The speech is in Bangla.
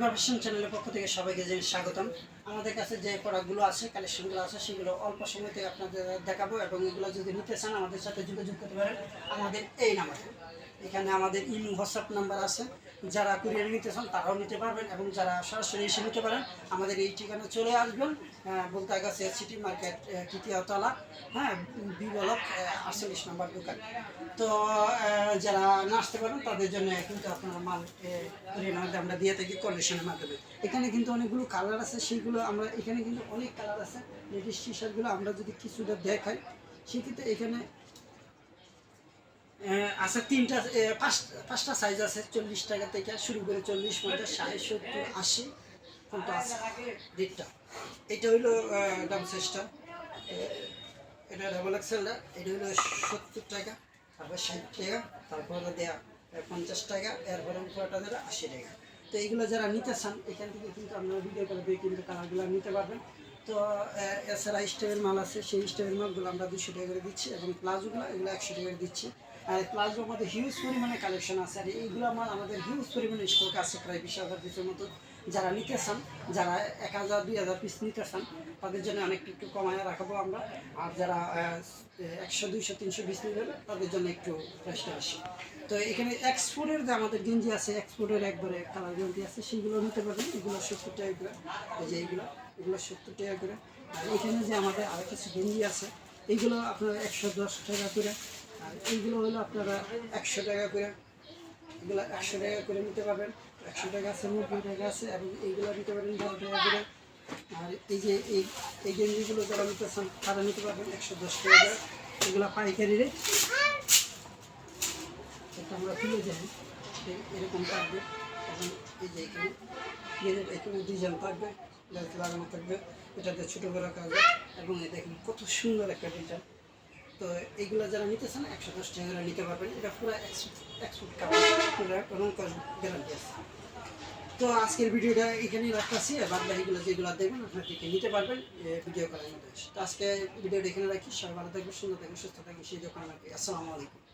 ফ্যাশন চ্যানেলের পক্ষ থেকে সবাইকে স্বাগতম। আমাদের কাছে যে প্রোডাক্টগুলো আছে কালেকশনগুলো আছে, সেগুলো অল্প সময়তে আপনাদের দেখাবো এবং এগুলো যদি নিতে চান আমাদের সাথে যোগাযোগ করতে পারেন আমাদের এই নাম্বারে। এখানে আমাদের ইমো, হোয়াটসঅ্যাপ নাম্বার আছে। যারা কুরিয়ার নিতে চান তারাও নিতে পারবেন এবং যারা সরাসরি এসে নিতে পারেন, আমাদের এই ঠিকানা চলে আসবেন বলতে গেছে সিটি মার্কেট তৃতীয় তলা হ্যাঁ বি ব্লক আটচল্লিশ নম্বর দোকান। তো যারা না আসতে পারেন, তাদের জন্য কিন্তু আপনারা মাল কুরিয়ার আমরা দিয়ে থাকি কন্ডিশনের মাধ্যমে। এখানে কিন্তু অনেকগুলো কালার আছে, সেইগুলো আমরা এখানে কিন্তু অনেক কালার আছে। লেডিস টি শার্টগুলো আমরা যদি কিছুটা দেখাই, সেক্ষেত্রে এখানে আছে তিনটা পাঁচটা সাইজ আছে, চল্লিশ টাকা থেকে শুরু করে চল্লিশ, পঞ্চাশ, ষাট, সত্তর, আশি পর্যন্ত আছে। রেটটা এটা হইল ডাবল সাইজটা এটা ডাবল এক্সেলটা এটা হইল সত্তর টাকা, তারপর ষাট টাকা, তারপর দেয়া পঞ্চাশ টাকা, এরপরে পুরোটা দেওয়া আশি টাকা। তো এইগুলো যারা নিতে চান, এখান থেকে কিন্তু আপনারা ভিডিও করে দিয়ে কিন্তু কালারগুলো নিতে পারবেন। তো এছাড়া স্টেপের মাল আছে, সেই স্টেপের মালগুলো আমরা দুশো টাকা করে দিচ্ছি এবং প্লাজোগুলো এগুলো একশো টাকা করে দিচ্ছি। আর প্লাজো আমাদের হিউজ পরিমাণে কালেকশন আছে। আর এইগুলো আমার আমাদের হিউজ পরিমাণে স্টক আছে, প্রায় বিশ হাজার পিসের মতো। যারা নিতে চান যারা এক হাজার, দুই হাজার পিস নিতে চান তাদের জন্য অনেকটা একটু কমায় রাখাবো আমরা। আর যারা একশো, দুইশো, তিনশো পিস নেবেন, তাদের জন্য একটু প্রাইসটা আসে তো এখানে এক্সপোর্টের যে আমাদের গেঞ্জি আছে এক্সপোর্টের একবারে কালার গেঞ্জি আছে সেইগুলো নিতে পারবেন। এগুলো সত্তর টাকা করে। এই যে এইগুলো, এগুলো সত্তর টাকা করে। আর এখানে যে আমাদের আরও কিছু গেঞ্জি আছে, এইগুলো আপনারা একশো দশ টাকা করে। আর এইগুলো হলো আপনারা একশো টাকা করে। এগুলো একশো টাকা করে নিতে পারবেন। একশো টাকা আছে নব্বই টাকা আছে এবং এইগুলো নিতে পারেন বারো টাকা করে। আর এই যে এই এই গেঞ্জিগুলো যারা নিতে চান তারা নিতে পারবেন একশো দশ টাকা এগুলো পাইকারি রেট। এটা আমরা তুলে যাই এরকম থাকবে। এবং এই যে এখানে গেঞ্জির এখানে ডিজাইন থাকবে লেজ লাগানো থাকবে। এটাতে ছোটো বড় কাজ এবং এই দেখুন কত সুন্দর একটা ডিজাইন। তো এইগুলো যারা নিতে চান একশো দশ টাকা নিতে পারবেন। এটা পুরো এক্সপোর্ট কাপড়। পুরো রং গ্যারান্টি আছে। তো আজকের ভিডিওটা এখানেই রাখতেছি। বাদ বাকিগুলো যেগুলো দেখবেন, আপনারা দেখে নিতে পারবেন ভিডিও করার মধ্যে তো আজকে ভিডিওটা এখানে রাখি। সবাই ভালো থাকবে সুন্দর থাকবে সুস্থ থাকবে সেই দোকান আসসালামু আলাইকুম।